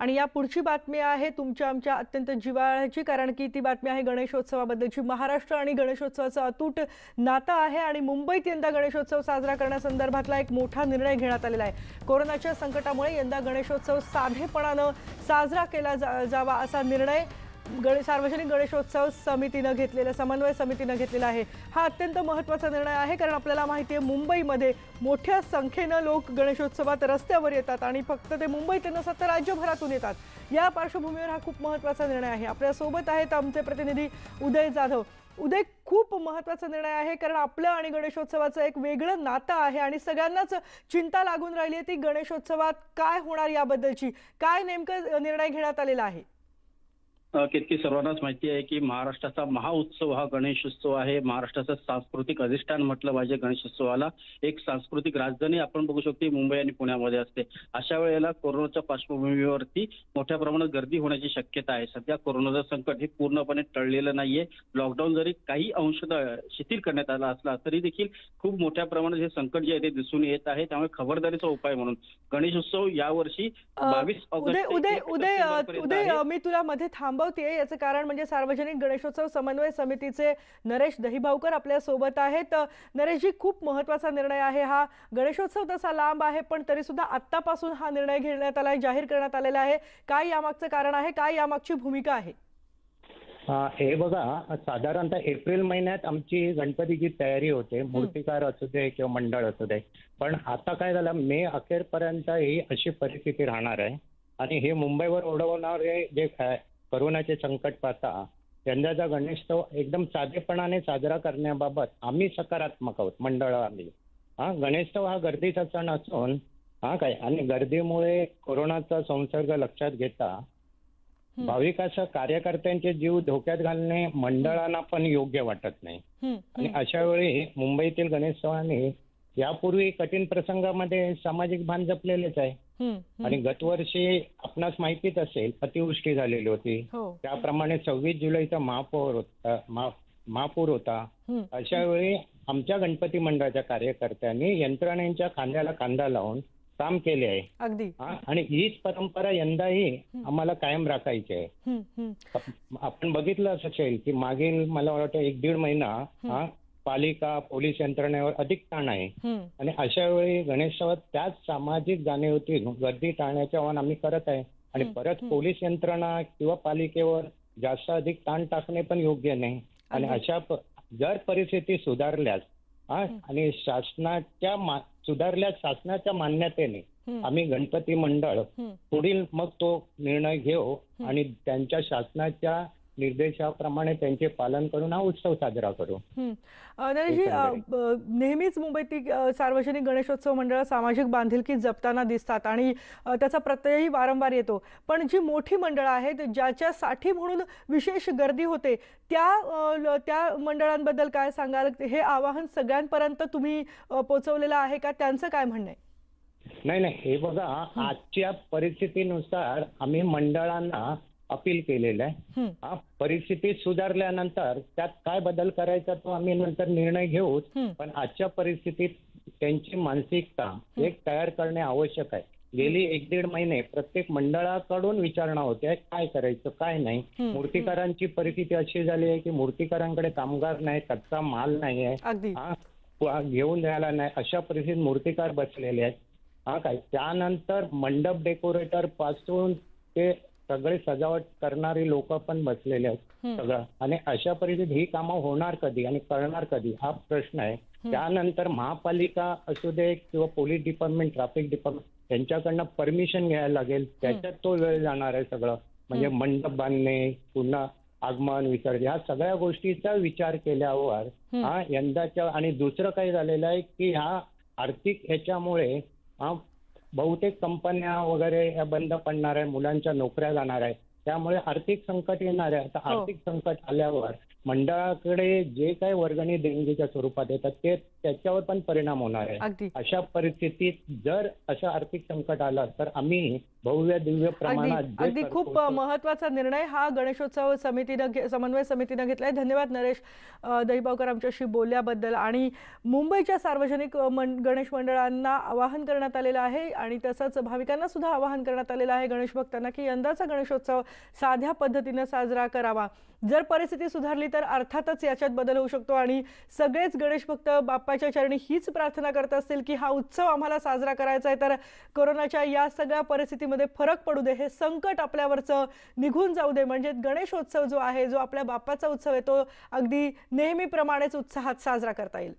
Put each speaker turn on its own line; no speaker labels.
आणि या पुढची बातमी आहे तुमच्या आमच्या अत्यंत जिवाळ्याची कारण की ती बातमी आहे गणेशोत्सवाबद्दलची. महाराष्ट्र आणि गणेशोत्सवाचं अतूट नातं आहे आणि मुंबईत यंदा गणेशोत्सव साजरा करण्यासंदर्भातला एक मोठा निर्णय घेण्यात आलेला आहे. कोरोनाच्या संकटामुळे यंदा गणेशोत्सव साधेपणानं साजरा केला जा जावा असा निर्णय गणे सार्वजनिक गणेशोत्सव समितीनं घेतलेला समन्वय समितीनं घेतलेला आहे. हा अत्यंत महत्त्वाचा निर्णय आहे कारण आपल्याला माहिती आहे मुंबईमध्ये मोठ्या संख्येनं लोक गणेशोत्सवात रस्त्यावर येतात आणि फक्त ते मुंबईत नसतात तर राज्यभरातून येतात. या पार्श्वभूमीवर हा खूप महत्त्वाचा निर्णय आहे. आपल्यासोबत आहेत आमचे प्रतिनिधी उदय जाधव. उदय खूप महत्त्वाचा निर्णय आहे कारण आपलं आणि गणेशोत्सवाचं एक वेगळं नातं आहे आणि सगळ्यांनाच चिंता लागून राहिली आहे ती गणेशोत्सवात काय होणार याबद्दलची. काय नेमकं निर्णय घेण्यात आलेला आहे?
केतकी सर्वांनाच माहिती आहे की महाराष्ट्राचा महाउत्सव हा गणेशोत्सव आहे. महाराष्ट्राचं सांस्कृतिक अधिष्ठान म्हटलं पाहिजे गणेशोत्सवाला. एक सांस्कृतिक राजधानी आपण बघू शकतो मुंबई आणि पुण्यामध्ये असते. अशा वेळेला कोरोनाच्या पार्श्वभूमीवरती मोठ्या प्रमाणात गर्दी होण्याची शक्यता आहे. सध्या कोरोनाचं संकट हे पूर्णपणे टळलेलं नाहीये. लॉकडाऊन जरी काही अंशतः शिथिल करण्यात आला असला तरी देखील खूप मोठ्या प्रमाणात हे संकट जे आहे ते दिसून येत आहे. त्यामुळे खबरदारीचा उपाय म्हणून गणेशोत्सव यावर्षी बावीस ऑगस्ट
उदय उदय उदय मी तुला मध्ये थांबवते याचं कारण म्हणजे सार्वजनिक गणेशोत्सव समन्वय समितीचे नरेश दहीभावकर आपल्यासोबत आहेत. नरेशजी खूप महत्त्वाचा निर्णय आहे हा. गणेशोत्सव तसा लांब आहे पण तरी सुद्धा आत्तापासून हा निर्णय घेण्यात आला आहे जाहीर करण्यात आलेला आहे. काय यामागचं कारण आहे? काय यामागची भूमिका आहे?
हा, बघा साधारणतः एप्रिल महिन्यात आमची गणपतीची तयारी होते. मूर्तिकार असू दे किंवा मंडळ असू दे. पण आता काय झालं मे अखेरपर्यंत ही अशी परिस्थिती राहणार आहे. आणि हे मुंबईवर ओढवणारे जे करोनाचे संकट पाहता यंदाचा गणेशोत्सव एकदम साधेपणाने साजरा करण्याबाबत आम्ही सकारात्मक आहोत मंडळ आम्ही हा गणेशोत्सव हा गर्दीचा सण असून हा काय आणि गर्दीमुळे कोरोनाचा संसर्ग लक्षात घेता. भाविकासह कार्यकर्त्यांचे जीव धोक्यात घालणे मंडळांना पण योग्य वाटत नाही आणि. अशा वेळी मुंबईतील गणेशोत्सवाने यापूर्वी कठीण प्रसंगामध्ये सामाजिक भान जपलेलेच आहे. आणि गतवर्षी आपणास माहितीच असेल अतिवृष्टी झालेली होती.
हो.
त्याप्रमाणे सव्वीस जुलैचा महापौर होता महा- महापूर होता. अशा वेळी आमच्या गणपती मंडळाच्या कार्यकर्त्यांनी यंत्रणेच्या खांद्याला खांदा लावून काम केले आहे.
अगदी.
आणि हीच परंपरा यंदाही आम्हाला कायम राखायची आहे. आपण बघितलं असेल की मागील मला वाटतं एक दीड महिना पालिका पोलीस यंत्रणेवर अधिक ताण आहे. आणि अशा वेळी गणेशोत्सवात त्याच सामाजिक जाणीवतील गर्दी टाळण्याचे आवाहन आम्ही करत आहे आणि परत पोलीस यंत्रणा किंवा पालिकेवर जास्त अधिक ताण टाकणे पण योग्य नाही आणि. अशा जर परिस्थिती सुधारल्यास हा आणि शासनाच्या सुधारल्यास शासनाच्या मान्यतेने. आम्ही गणपती मंडळ. पुढील मग तो निर्णय घेऊ आणि त्यांच्या शासनाच्या निर्देशाप्रमाणे त्यांचे पालन करून हा उत्सव साजरा करू.
नेहमीच मुंबईतील सार्वजनिक गणेशोत्सव मंडळ सामाजिक बांधिलकी जपताना दिसतात आणि त्याचा प्रत्ययही वारंवार येतो. पण जी मोठी मंडळं आहेत ज्याच्यासाठी म्हणून विशेष गर्दी होते त्या त्या मंडळांबद्दल काय सांगाल? हे आवाहन सगळ्यांपर्यंत तुम्ही पोहोचवलेलं आहे का? त्यांचं काय म्हणणं आहे?
नाही नाही. हे बघा आजच्या परिस्थितीनुसार आम्ही मंडळांना अपील केलेलं आहे.
हं.
परिस्थिती सुधारल्यानंतर त्यात काय बदल करायचा तो आम्ही नंतर निर्णय घेऊच.
हं.
पण आजच्या परिस्थितीत त्यांची मानसिकता एक तयार करणे आवश्यक आहे. गेली एक दीड महिने प्रत्येक मंडळाकडून विचारणा होते काय करायचं काय नाही. मूर्तिकारांची परिस्थिती अशी झाली आहे की मूर्तिकारांकडे कामगार नाही कच्चा माल नाही आहे. हा घेऊन द्यायला नाही. अशा परिस्थितीत मूर्तिकार बसलेले आहेत. हा काय? त्यानंतर मंडप डेकोरेटरपासून ते सगळे सजावट करणारी लोक पण बसलेले आहेत
हं.
सगळं. आणि अशा परिस्थितीत ही कामं होणार कधी आणि करणार कधी हा प्रश्न आहे. त्यानंतर महापालिका असू दे किंवा पोलीस डिपार्टमेंट ट्रॅफिक डिपार्टमेंट यांच्याकडनं परमिशन घ्यायला लागेल. त्याच्यात तो वेळ जाणार आहे सगळं. म्हणजे मंडप बांधणे पुन्हा आगमन विसर्जन ह्या सगळ्या गोष्टीचा विचार केल्यावर हा यंदाच्या आणि दुसरं काय झालेलं आहे की ह्या आर्थिक ह्याच्यामुळे हा बहुतेक कंपन्या वगैरे या बंद पडणार आहे मुलांच्या नोकऱ्या जाणार आहे त्यामुळे आर्थिक संकट येणार आहे आता
हो.
आर्थिक संकट आल्यावर मंडळाकडे जे काही वर्गणी देणगीच्या स्वरूपात येतात ते त्याच्यावर पण परिणाम होणार आहे. अशा परिस्थितीत जर असं आर्थिक संकट आलं तर आम्ही भव्य दिव्य प्रमाणात
अगदी खूप महत्त्वाचा निर्णय हा गणेशोत्सव समितीनं समन्वय समितीनं घेतलाय. धन्यवाद नरेश दहिबावकर आमच्याशी बोलल्याबद्दल आणि मुंबईच्या सार्वजनिक गणेश मंडळांना आवाहन करण्यात आलेलं आहे आणि तसंच भाविकांना सुद्धा आवाहन करण्यात आलेलं आहे गणेश भक्तांना की यंदाचा गणेशोत्सव साध्या पद्धतीनं साजरा करावा. जर परिस्थिती सुधारली तर अर्थातच याच्यात बदल होऊ शकतो आणि सगळेच गणेश भक्त बाप्पाच्या चरणी हीच प्रार्थना करत असतील की हा उत्सव आम्हाला साजरा करायचा आहे तर कोरोनाच्या या सगळ्या परिस्थितीमध्ये फरक पडू दे हे संकट आपल्यावरचं निघून जाऊ दे. म्हणजे गणेशोत्सव जो आहे जो आपल्या बाप्पाचा उत्सव आहे तो अगदी नेहमीप्रमाणेच उत्साहात साजरा करता येईल.